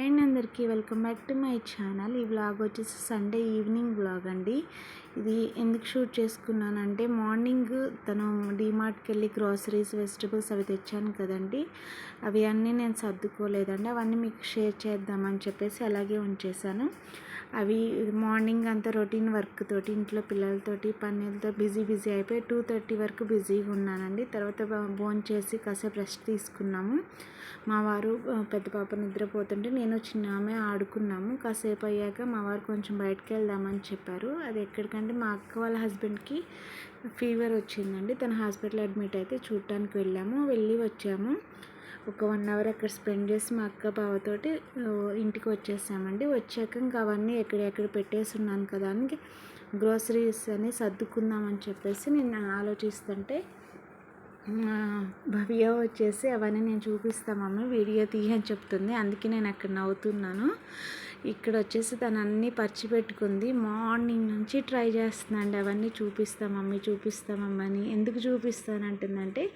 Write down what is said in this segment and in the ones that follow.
And అందరికీ welcome back to my channel. ఈ vlog వచ్చేసి సండే ఈవినింగ్ బ్లాగ్ అండి. ఇది ఎందుకు షూట్ చేసుకున్నానంటే మార్నింగ్ తను డీమార్ట్కి వెళ్ళి గ్రాసరీస్ వెజిటబుల్స్ అవి తెచ్చాను కదండి. అవి అన్నీ నేను సర్దుకోలేదండి. అవన్నీ మీకు షేర్ చేద్దామని చెప్పేసి అలాగే ఉంచేసాను అవి మార్నింగ్ అంతా రొటీన్ వర్క్ తోటి ఇంట్లో పిల్లలతోటి పన్నీలతో బిజీ బిజీ అయిపోయి టూ థర్టీ వరకు బిజీగా ఉన్నానండి. తర్వాత భోన్ చేసి కాసేపు రెస్ట్ తీసుకున్నాము. మా వారు పెద్ద పాప నిద్రపోతుంటే నేను చిన్న ఆమె ఆడుకున్నాము. కాసేపు అయ్యాక మా వారు కొంచెం బయటకు వెళ్దామని చెప్పారు. అది ఎక్కడికంటే మా అక్క వాళ్ళ హస్బెండ్కి ఫీవర్ వచ్చిందండి. తన హాస్పిటల్ అడ్మిట్ అయితే చూడటానికి వెళ్ళాము. వెళ్ళి వచ్చాము. ఒక వన్ అవర్ అక్కడ స్పెండ్ చేసి మా అక్క బావతోటి ఇంటికి వచ్చేసామండి. వచ్చాక ఇంకా అవన్నీ ఎక్కడెక్కడ పెట్టేసి ఉన్నాను కదా అని గ్రోసరీస్ అని సర్దుకుందామని చెప్పేసి నేను ఆలోచిస్తుంటే భవ్య వచ్చేసి అవన్నీ నేను చూపిస్తాను మమ్మీ వీడియో తీయని చెప్తుంది. అందుకే నేను అక్కడ నవ్వుతున్నాను. ఇక్కడ వచ్చేసి తను అన్నీ పరిచి పెట్టుకుంది. మార్నింగ్ నుంచి ట్రై చేస్తుందండి. అవన్నీ చూపిస్తాం మమ్మీ చూపిస్తాం మమ్మీ ఎందుకు చూపిస్తానంటుందంటే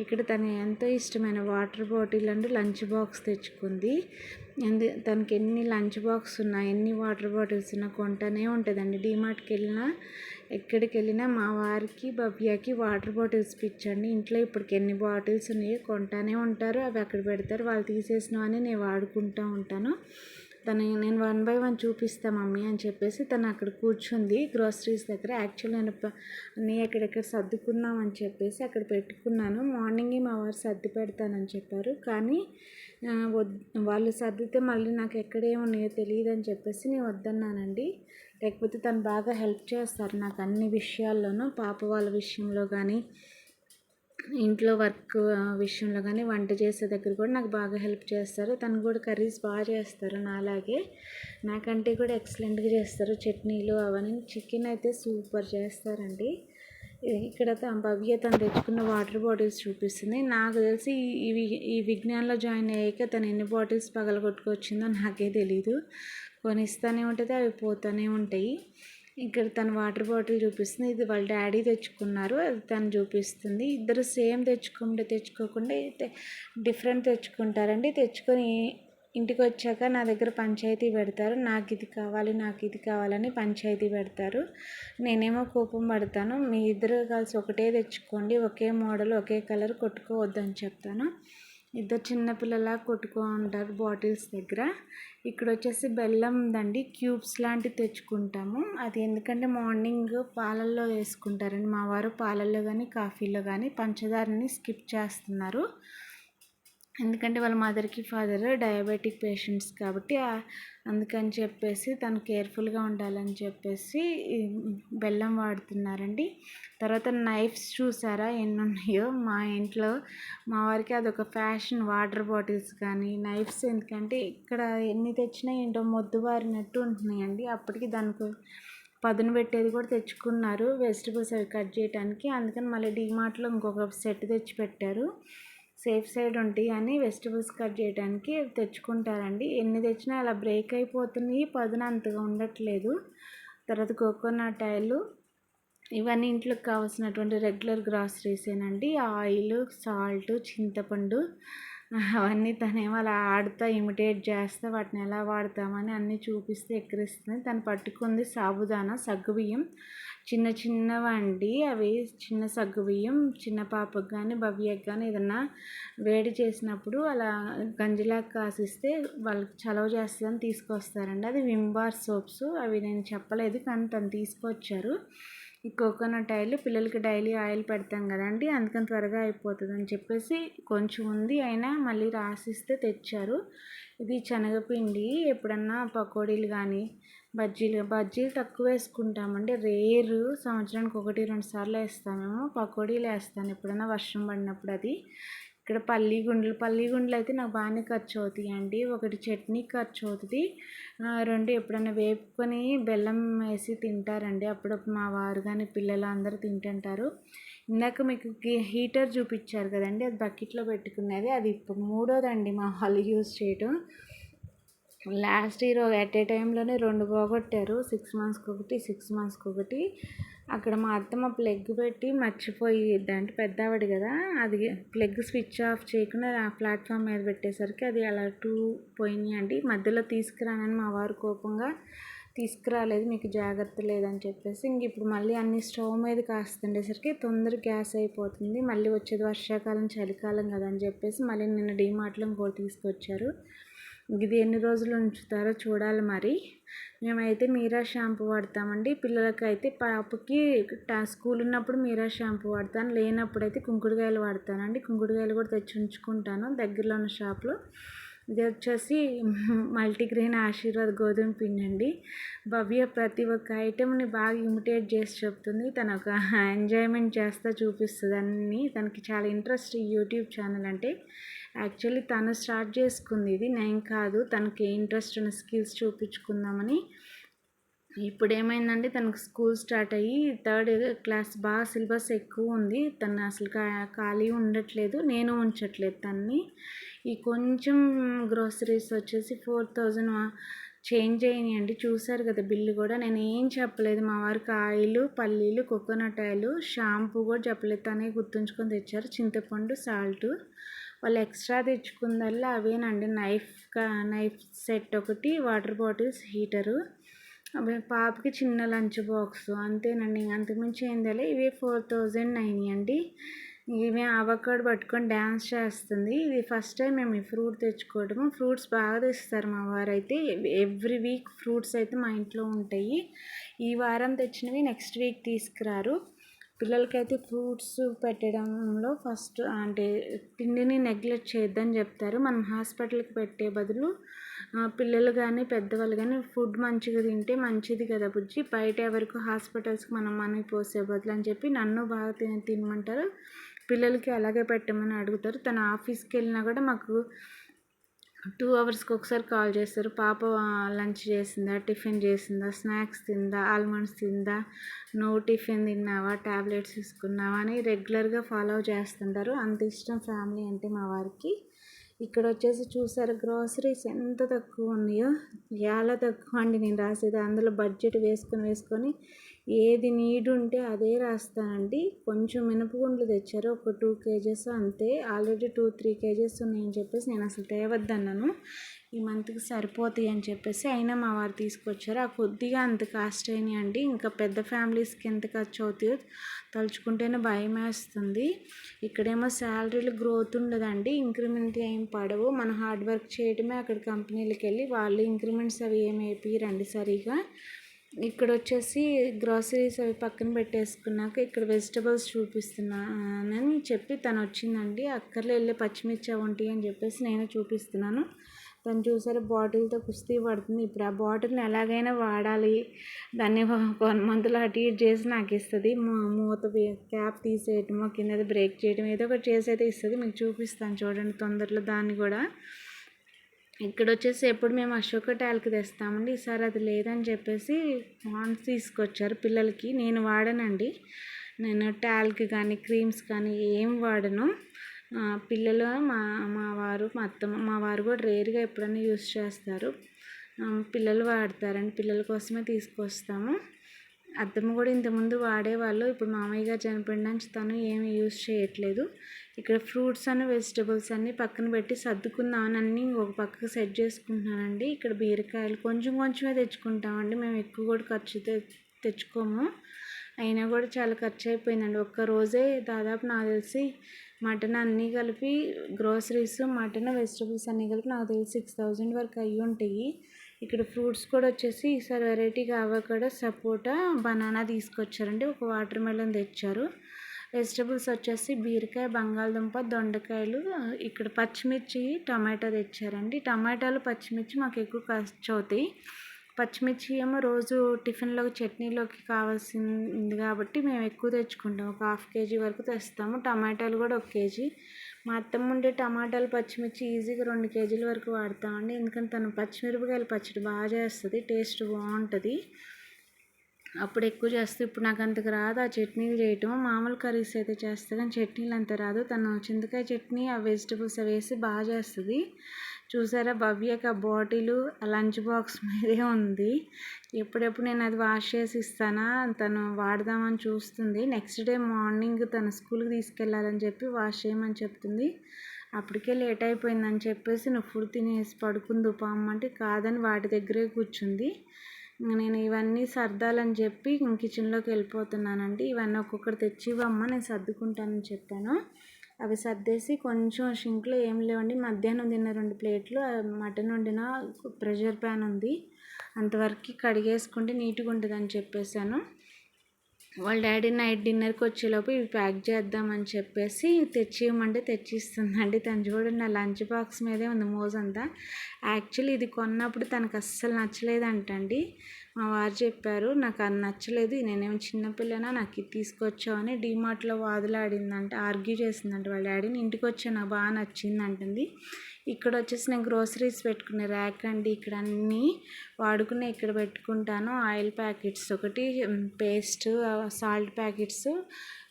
ఇక్కడ తను ఎంతో ఇష్టమైన water bottle and lunch box తెచ్చుకుంది. ఎందు తనకి ఎన్ని లంచ్ బాక్స్ ఉన్నా ఎన్ని వాటర్ బాటిల్స్ ఉన్నా కొంటనే ఉంటుందండి. డీమార్ట్కి వెళ్ళినా ఎక్కడికి వెళ్ళినా మా వారికి భవ్యకి వాటర్ బాటిల్స్ పిచ్చండి. ఇంట్లో ఇప్పటికి ఎన్ని బాటిల్స్ ఉన్నాయో కొంటానే ఉంటారు. అవి అక్కడ పెడతారు. వాళ్ళు తీసేసినవని నేను వాడుకుంటూ ఉంటాను. తను నేను వన్ బై వన్ చూపిస్తా మమ్మీ అని చెప్పేసి తను అక్కడ కూర్చుంది గ్రోసరీస్ దగ్గర. యాక్చువల్ నేను అన్నీ ఎక్కడెక్కడ సర్దుకున్నాం అని చెప్పేసి అక్కడ పెట్టుకున్నాను. మార్నింగే మా వారు సర్ది పెడతానని చెప్పారు. కానీ వాళ్ళు సర్దితే మళ్ళీ నాకు ఎక్కడేమున్నాయో తెలియదు అని చెప్పేసి నేను వద్దన్నానండి. లేకపోతే తను బాగా హెల్ప్ చేస్తారు నాకు అన్ని విషయాల్లోనూ పాప వాళ్ళ విషయంలో కానీ ఇంట్లో వర్క్ విషయంలో కానీ వంట చేసే దగ్గర కూడా నాకు బాగా హెల్ప్ చేస్తారు. తను కూడా కర్రీస్ బాగా చేస్తారు నాలాగే. నాకంటే కూడా ఎక్సలెంట్గా చేస్తారు. చట్నీలు అవన్నీ. చికెన్ అయితే సూపర్ చేస్తారండి. ఇక్కడ భవ్య తను తెచ్చుకున్న వాటర్ బాటిల్స్ చూపిస్తుంది. నాకు తెలిసి ఇవి ఈ విజ్ఞానంలో జాయిన్ అయ్యాక తను ఎన్ని బాటిల్స్ పగలగొట్టుకొచ్చిందో నాకే తెలీదు. కొనిస్తూనే ఉంటుంది అవి పోతూనే ఉంటాయి. ఇక్కడ తను వాటర్ బాటిల్ చూపిస్తుంది. ఇది వాళ్ళ డాడీ తెచ్చుకున్నారు. అది తను చూపిస్తుంది. ఇద్దరు సేమ్ తెచ్చుకుంటే తెచ్చుకోకుండా డిఫరెంట్ తెచ్చుకుంటారండి. తెచ్చుకొని ఇంటికి వచ్చాక నా దగ్గర పంచాయతీ పెడతారు. నాకు ఇది కావాలి నాకు ఇది కావాలని పంచాయతీ పెడతారు. నేనేమో కోపం పడతాను. మీ ఇద్దరు కలిసి ఒకటే తెచ్చుకోండి. ఒకే మోడల్ ఒకే కలర్ కొట్టుకోవద్దని చెప్తాను. ఇద్దరు చిన్నపిల్లలా కొట్టుకో ఉంటారు బాటిల్స్ దగ్గర. ఇక్కడ వచ్చేసి బెల్లం ఉందండి క్యూబ్స్ లాంటివి తెచ్చుకుంటాము. అది ఎందుకంటే మార్నింగ్ పాలల్లో వేసుకుంటారండి మా వారు పాలల్లో కానీ కాఫీలో కానీ పంచదారని స్కిప్ చేస్తున్నారు. ఎందుకంటే వాళ్ళ మదర్కి ఫాదర్ డయాబెటిక్ పేషెంట్స్ కాబట్టి అందుకని చెప్పేసి తను కేర్ఫుల్గా ఉండాలని చెప్పేసి బెల్లం వాడుతున్నారండి. తర్వాత నైఫ్స్ చూసారా ఎన్ని ఉన్నాయో మా ఇంట్లో మా వారికి అదొక ఫ్యాషన్ వాటర్ బాటిల్స్ కానీ నైఫ్స్ ఎందుకంటే ఇక్కడ ఎన్ని తెచ్చినా ఏంటో మొద్దు వారినట్టు ఉంటున్నాయండి. అప్పటికి దానికి పదును పెట్టేది కూడా తెచ్చుకున్నారు వెజిటబుల్స్ అవి కట్ చేయడానికి అందుకని మళ్ళీ డీమార్ట్లో ఇంకొక సెట్ తెచ్చి పెట్టారు సేఫ్ సైడ్ ఉంటాయి అని వెజిటబుల్స్ కట్ చేయడానికి తెచ్చుకుంటారండి. ఎన్ని తెచ్చినా అలా బ్రేక్ అయిపోతున్నాయి పదున అంతగా ఉండట్లేదు. తర్వాత కోకోనట్ ఆయిల్ ఇవన్నీ ఇంట్లోకి కావాల్సినటువంటి రెగ్యులర్ గ్రాసరీసేనండి. ఆయిల్ సాల్ట్ చింతపండు అవన్నీ తనేమో అలా ఆడుతా ఇమిటేట్ చేస్తా వాటిని ఎలా వాడతామని అన్నీ చూపిస్తే ఎక్కిరిస్తుంది. తను పట్టుకుంది సాబుదానా సగ్గుబియ్యం చిన్న చిన్నవండి అవి చిన్న సగ్గుబియ్యం చిన్న పాపకు కానీ భవ్యకు కానీ ఏదన్నా వేడి చేసినప్పుడు అలా గంజిలాగా కాసిస్తే వాళ్ళకి చలవ చేస్తుందని తీసుకొస్తారండి. అది విమ్ బార్ సోప్స్ అవి నేను చెప్పలేదు కానీ తను తీసుకొచ్చారు. ఈ కోకోనట్ ఆయిల్ పిల్లలకి డైలీ ఆయిల్ పెడతాం కదండి అందుకని త్వరగా అయిపోతుంది అని చెప్పేసి కొంచెం ఉంది. అయినా మళ్ళీ రాసిస్తే తెచ్చారు. ఇది శనగపిండి ఎప్పుడన్నా పకోడీలు కానీ బజ్జీలు బజ్జీలు తక్కువ వేసుకుంటామండి. రేరు సంవత్సరానికి ఒకటి రెండు సార్లు వేస్తామేమో పకోడీలు వేస్తాను ఎప్పుడైనా వర్షం పడినప్పుడు అది. ఇక్కడ పల్లీ గుండ్లు. పల్లీ గుండ్లు అయితే నాకు బాగానే ఖర్చు అవుతాయి అండి. ఒకటి చట్నీ ఖర్చు అవుతుంది. రెండు ఎప్పుడైనా వేపుకొని బెల్లం వేసి తింటారండి. అప్పుడప్పుడు మా వారు కానీ పిల్లలు అందరూ తింటుంటారు. ఇందాక మీకు హీటర్ చూపించారు కదండి. అది బకెట్లో పెట్టుకున్నది. అది ఇప్పుడు మూడోదండి మా వాళ్ళు యూజ్ చేయటం. లాస్ట్ ఇయర్ ఎట్ ఏ టైంలోనే రెండు పోగొట్టారు. సిక్స్ మంత్స్కి ఒకటి సిక్స్ మంత్స్కి ఒకటి అక్కడ మా అత్తమ్మ ప్లగ్ పెట్టి మర్చిపోయిద్ది అంటే పెద్ద ఆవిడ కదా అది ప్లగ్ స్విచ్ ఆఫ్ చేయకుండా ఆ ప్లాట్ఫామ్ మీద పెట్టేసరికి అది అలా టూ పోయినాయి అండి. మధ్యలో తీసుకురానని మా వారు కోపంగా తీసుకురాలేదు మీకు జాగ్రత్త లేదని చెప్పేసి ఇంక ఇప్పుడు మళ్ళీ అన్ని స్టవ్ మీద కాస్తుండేసరికి తొందర గ్యాస్ అయిపోతుంది. మళ్ళీ వచ్చేది వర్షాకాలం చలికాలం కదా అని చెప్పేసి మళ్ళీ నిన్న డీమార్ట్లో ఇంకోటి తీసుకొచ్చారు. ఇది ఎన్ని రోజులు ఉంచుతారో చూడాలి మరి. మేమైతే మీరా షాంపూ వాడతామండి. పిల్లలకి అయితే పాపకి స్కూల్ ఉన్నప్పుడు మీరా షాంపూ వాడతాను. లేనప్పుడు అయితే కుంకుడుకాయలు వాడతానండి. కుంకుడుకాయలు కూడా తెచ్చి ఉంచుకుంటాను. దగ్గరలో ఉన్న షాప్లో. ఇది వచ్చేసి మల్టీగ్రెయిన్ ఆశీర్వాద్ గోధుమ పిండి అండి భవ్య ప్రతి ఒక్క ఐటెంని బాగా ఇమిటేట్ చేసి చెప్తుంది. తన ఒక ఎంజాయ్మెంట్ చేస్తా చూపిస్తుంది అన్నీ. తనకి చాలా ఇంట్రెస్ట్ యూట్యూబ్ ఛానల్ అంటే. యాక్చువల్లీ తను స్టార్ట్ చేసుకుంది ఇది. నేను కాదు తనకి ఇంట్రెస్ట్ ఉన్న స్కిల్స్ చూపించుకుందామని. ఇప్పుడు ఏమైందంటే తనకు స్కూల్ స్టార్ట్ అయ్యి థర్డ్ క్లాస్ బాగా సిలబస్ ఎక్కువ ఉంది. తను అసలు ఖాళీ ఉండట్లేదు. నేను ఉంచట్లేదు తన్ని. ఈ కొంచెం గ్రోసరీస్ వచ్చేసి ఫోర్ థౌజండ్ చేంజ్ అయినాయండి. చూసారు కదా బిల్లు కూడా. నేను ఏం చెప్పలేదు. మా వారికి ఆయిల్ పల్లీలు కోకోనట్ ఆయిల్ షాంపూ కూడా చెప్పలేదు. తనే గుర్తుంచుకొని తెచ్చారు. చింతపండు సాల్ట్ వాళ్ళు ఎక్స్ట్రా తెచ్చుకుందల్లా అవేనండి. నైఫ్ నైఫ్ సెట్ ఒకటి వాటర్ బాటిల్స్ హీటరు పాపకి చిన్న లంచ్ బాక్స్ అంతేనండి. అంతకుమించి ఏం తెలియదు ఇవి ఫోర్ థౌజండ్ అండి ఈమె అవకాడో పట్టుకొని డ్యాన్స్ చేస్తుంది. ఇది ఫస్ట్ టైం మేము ఈ ఫ్రూట్ తెచ్చుకోవడము ఫ్రూట్స్ బాగా తెస్తారు మా వారు అయితే ఎవ్రీ వీక్ ఫ్రూట్స్ అయితే మా ఇంట్లో ఉంటాయి. ఈ వారం తెచ్చినవి నెక్స్ట్ వీక్ తీసుకురారు. పిల్లలకైతే ఫ్రూట్స్ పెట్టడంలో ఫస్ట్ అంటే తిండిని నెగ్లెక్ట్ చేయొద్దని చెప్తారు. మనం హాస్పిటల్కి పెట్టే బదులు పిల్లలు కానీ పెద్దవాళ్ళు కానీ ఫుడ్ మంచిగా తింటే మంచిది కదా బుజ్జి. బయట ఎవరికి హాస్పిటల్స్కి మనం మనీ పోసే బదులు అని చెప్పి నన్ను బాగా తిన తినమంటారు. పిల్లలకి అలాగే పెట్టమని అడుగుతారు. తన ఆఫీస్కి వెళ్ళినా కూడా మాకు టూ అవర్స్కి ఒకసారి కాల్ చేస్తారు. పాప లంచ్ చేసిందా టిఫిన్ చేసిందా స్నాక్స్ తిందా ఆల్మండ్స్ తిందా నో టిఫిన్ తిన్నావా ట్యాబ్లెట్స్ తీసుకున్నావా అని రెగ్యులర్గా ఫాలో చేస్తుంటారు. అంత ఇష్టం ఫ్యామిలీ అంటే మా వారికి. ఇక్కడ వచ్చేసి చూసారు గ్రాసరీస్ ఎంత తక్కువ ఉన్నాయో చాలా తక్కువ అండి నేను రాసేది. అందులో బడ్జెట్ వేసుకొని వేసుకొని ఏది నీడ్ ఉంటే అదే రాస్తానండి కొంచెం మినపగుండ్లు తెచ్చారు. ఒక టూ కేజెస్ అంతే. ఆల్రెడీ టూ త్రీ కేజెస్ ఉన్నాయని చెప్పేసి నేను అసలు తేవద్దన్నాను. ఈ మంత్కి సరిపోతాయి అని చెప్పేసి అయినా మా వారు తీసుకొచ్చారు. ఆ కొద్దిగా అంత కాస్ట్ అయినాయి అండి. ఇంకా పెద్ద ఫ్యామిలీస్కి ఎంత ఖర్చు అవుతాయో తలుచుకుంటేనే భయం వేస్తుంది. ఇక్కడేమో శాలరీలు గ్రోత్ ఉండదండి. ఇంక్రిమెంట్ ఏం పడవు. మన హార్డ్ వర్క్ చేయడమే అక్కడ కంపెనీలకు వెళ్ళి వాళ్ళు ఇంక్రిమెంట్స్ అవి ఏమి వేపిరండి సరిగా. ఇక్కడ వచ్చేసి గ్రాసరీస్ అవి పక్కన పెట్టేసుకున్నాక ఇక్కడ వెజిటబుల్స్ చూపిస్తున్నానని చెప్పి తను వచ్చిందండి అక్కర్లో వెళ్ళి పచ్చిమిర్చి ఉంటాయి అని చెప్పేసి నేను చూపిస్తున్నాను. తను చూసారు బాటిల్తో కుస్తీ పడుతుంది. ఇప్పుడు ఆ బాటిల్ని ఎలాగైనా వాడాలి. దాన్ని వన్ మంత్లో అటు ఇటు చేసి నాకు ఇస్తుంది. మూత క్యాప్ తీసేయటమో కింద బ్రేక్ చేయటం ఏదో ఒకటి చేసి అయితే ఇస్తుంది. మీకు చూపిస్తాను చూడండి తొందరలో దాన్ని కూడా. ఇక్కడ వచ్చేసి ఎప్పుడు మేము అశోక టాల్క్ తెస్తామండి. ఈసారి అది లేదని చెప్పేసి పాండ్స్ తీసుకొచ్చారు పిల్లలకి. నేను వాడనండి. నేను టాల్క్ కానీ క్రీమ్స్ కానీ ఏం వాడను. పిల్లలు మా మా వారు మా అత్తమ్మ మా వారు కూడా రేర్గా ఎప్పుడైనా యూస్ చేస్తారు. పిల్లలు వాడతారండి. పిల్లల కోసమే తీసుకొస్తాము. అత్తమ్మ కూడా ఇంతకుముందు వాడేవాళ్ళు. ఇప్పుడు మామయ్య గారు చనిపోయిన నుంచి తను ఏమి యూస్ చేయట్లేదు. ఇక్కడ ఫ్రూట్స్ అని వెజిటబుల్స్ అన్నీ పక్కన పెట్టి సర్దుకుందామని అన్నీ ఒక పక్కకు సెట్ చేసుకుంటున్నానండి. ఇక్కడ బీరకాయలు కొంచెం కొంచెమే తెచ్చుకుంటామండి. మేము ఎక్కువ కూడా ఖర్చు తెచ్చుకోము. అయినా కూడా చాలా ఖర్చు అయిపోయిందండి. ఒక్క రోజే దాదాపు నాకు తెలిసి మటన్ అన్నీ కలిపి గ్రోసరీస్ మటన్ వెజిటబుల్స్ అన్నీ కలిపి నాకు తెలిసి సిక్స్ థౌజండ్ వరకు అయ్యి ఉంటాయి. ఇక్కడ ఫ్రూట్స్ కూడా వచ్చేసి ఈసారి వెరైటీగా అవకాడో సపోటా బనానా తీసుకొచ్చారండి. ఒక వాటర్ మెలన్ తెచ్చారు. వెజిటబుల్స్ వచ్చేసి బీరకాయ బంగాళదుంప దొండకాయలు ఇక్కడ పచ్చిమిర్చి టమాటా తెచ్చారండి. టమాటాలు పచ్చిమిర్చి మాకు ఎక్కువ ఖర్చు అవుతాయి పచ్చిమిర్చి ఏమో రోజు టిఫిన్లోకి చట్నీలోకి కావాల్సింది కాబట్టి మేము ఎక్కువ తెచ్చుకుంటాం. ఒక హాఫ్ కేజీ వరకు తెస్తాము. టమాటాలు కూడా ఒక కేజీ. మా అత్తమ్మ ఉండే టమాటాలు పచ్చిమిర్చి ఈజీగా రెండు కేజీల వరకు వాడతామండి. ఎందుకంటే తను పచ్చిమిరపకాయలు పచ్చడి బాగా చేస్తుంది. టేస్ట్ బాగుంటుంది. అప్పుడు ఎక్కువ చేస్తే ఇప్పుడు నాకు అంతకు రాదు. ఆ చట్నీలు చేయటం మామూలు కర్రీస్ అయితే చేస్తాను కానీ చట్నీలు అంత రాదు. తను చింతకాయ చట్నీ ఆ వెజిటబుల్స్ వేసి బాగా చేస్తుంది. చూసారా భవ్యకి ఆ బాటిల్ లంచ్ బాక్స్ మీదే ఉంది. ఎప్పుడెప్పుడు నేను అది వాష్ చేసి ఇస్తానా? తను వాడదామని చూస్తుంది. నెక్స్ట్ డే మార్నింగ్ తను స్కూల్కి తీసుకెళ్ళాలని చెప్పి వాష్ చేయమని చెప్తుంది. అప్పటికే లేట్ అయిపోయిందని చెప్పేసి నువ్వు ఫుడ్ తినేసి పడుకుందు పామ్మంటే కాదని వాటి దగ్గరే కూర్చుంది. నేను ఇవన్నీ సర్దాలని చెప్పి కిచెన్లోకి వెళ్ళిపోతున్నానండి. ఇవన్నీ ఒక్కొక్కటి తెచ్చి ఇవ్వమ్మ నేను సర్దుకుంటానని చెప్పాను. అవి సర్దేసి కొంచెం షింక్లో ఏం లేవండి. మధ్యాహ్నం తిన్న రెండు ప్లేట్లు మటన్ వండిన ప్రెషర్ ప్యాన్ ఉంది. అంతవరకు కడిగేసుకుంటే నీట్గా ఉంటుందని చెప్పేశాను. వాళ్ళ డాడీ నైట్ డిన్నర్కి వచ్చేలోపు ఇవి ప్యాక్ చేద్దామని చెప్పేసి తెచ్చి ఇవ్వమంటే తెచ్చిస్తుందండి. తను చూడండి నా లంచ్ బాక్స్ మీదే ఉంది మోజంతా. యాక్చువల్లీ ఇది కొన్నప్పుడు తనకు అస్సలు నచ్చలేదంటండి. మా వారు చెప్పారు నాకు అది నచ్చలేదు నేనేం చిన్నపిల్లనా నాకు ఇది తీసుకొచ్చావు అని డీమార్ట్లో వాదులాడిందంట ఆర్గ్యూ చేసిందంట వాళ్ళ డాడీని ఇంటికి వచ్చా నాకు బాగా నచ్చింది అంటుంది. ఇక్కడ వచ్చేసి నేను గ్రోసరీస్ పెట్టుకునే ర్యాక్ అండి ఇక్కడ అన్నీ వాడుకునే ఇక్కడ పెట్టుకుంటాను. ఆయిల్ ప్యాకెట్స్ ఒకటి పేస్ట్ సాల్ట్ ప్యాకెట్స్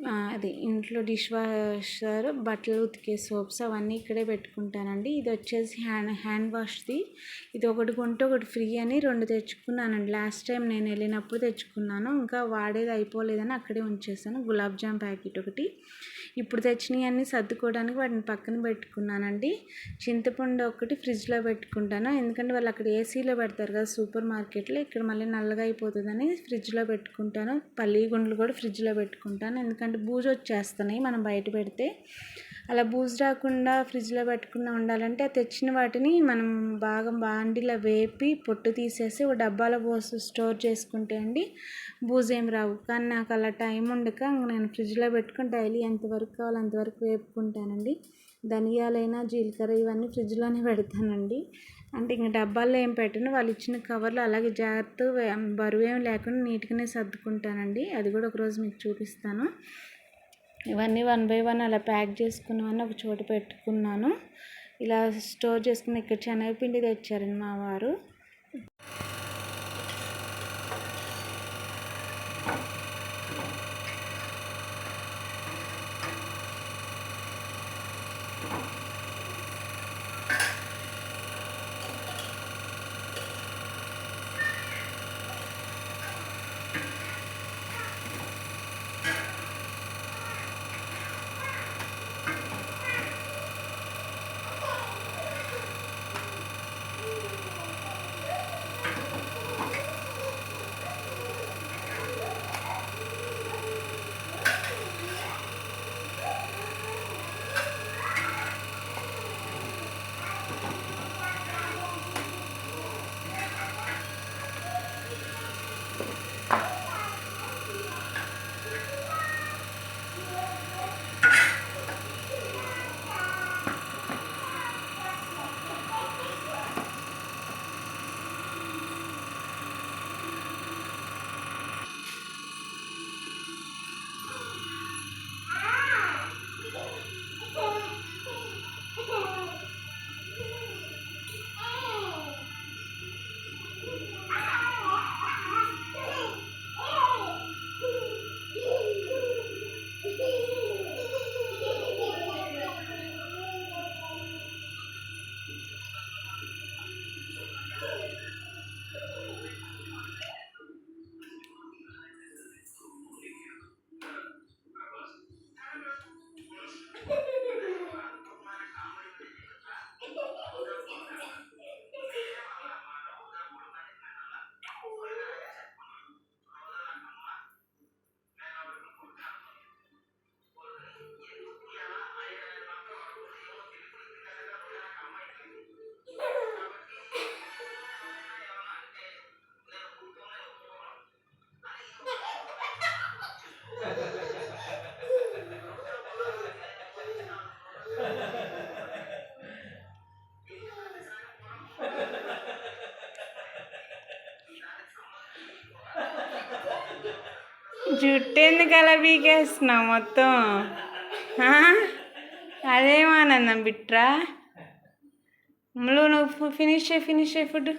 అది ఇంట్లో డిష్ వాషర్ బట్టలు ఉతికే సోప్స్ అవన్నీ ఇక్కడే పెట్టుకుంటానండి. ఇది వచ్చేసి హ్యాండ్ హ్యాండ్ వాష్ది. ఇది ఒకటి కొంటే ఒకటి ఫ్రీ అని రెండు తెచ్చుకున్నానండి. లాస్ట్ టైం నేను వెళ్ళినప్పుడు తెచ్చుకున్నాను. ఇంకా వాడేది అయిపోలేదని అక్కడే ఉంచేసాను. గులాబ్ జామ్ ప్యాకెట్ ఒకటి. ఇప్పుడు తెచ్చినవి అన్నీ సర్దుకోవడానికి వాటిని పక్కన పెట్టుకున్నానండి. చింతపండు ఒకటి ఫ్రిడ్జ్లో పెట్టుకుంటాను. ఎందుకంటే వాళ్ళు అక్కడ ఏసీలో పెడతారు కదా సూపర్ మార్కెట్లో ఇక్కడ మళ్ళీ నల్లగా అయిపోతుందని ఫ్రిడ్జ్లో పెట్టుకుంటాను. పల్లి గుండ్లు కూడా ఫ్రిడ్జ్లో పెట్టుకుంటాను. ఎందుకంటే బూజు వచ్చేస్తున్నాయి మనం బయట పెడితే. అలా బూజు రాకుండా ఫ్రిడ్జ్లో పెట్టకుండా ఉండాలంటే తెచ్చిన వాటిని మనం బాగా బాండిలో వేపి పొట్టు తీసేసి ఒక డబ్బాలో పోసి స్టోర్ చేసుకుంటే అండి బూజు ఏం రావు. కానీ నాకు అలా టైం ఉండక నేను ఫ్రిడ్జ్లో పెట్టుకుని డైలీ ఎంతవరకు కావాలో అంతవరకు వేపుకుంటానండి. ధనియాలైనా జీలకర్ర ఇవన్నీ ఫ్రిడ్జ్లోనే పెడతానండి. అంటే ఇంక డబ్బాల్లో ఏం పెట్టను. వాళ్ళు ఇచ్చిన కవర్లు అలాగే జాగ్రత్త బరువు ఏం లేకుండా నీట్గానే సర్దుకుంటానండి. అది కూడా ఒకరోజు మీకు చూపిస్తాను. ఇవన్నీ వన్ బై వన్ అలా ప్యాక్ చేసుకున్నవన్నీ ఒక చోట పెట్టుకున్నాను. ఇలా స్టోర్ చేసుకుని ఇక్కడ శనగపిండి తెచ్చారండి మా వారు. జుట్టు ఎందుకు అలా బీకేస్తున్నావు మొత్తం? అదేమానందం బిట్రా? నువ్వు నువ్వు ఫినిష్ చేయి ఫినిష్ ఫుడ్.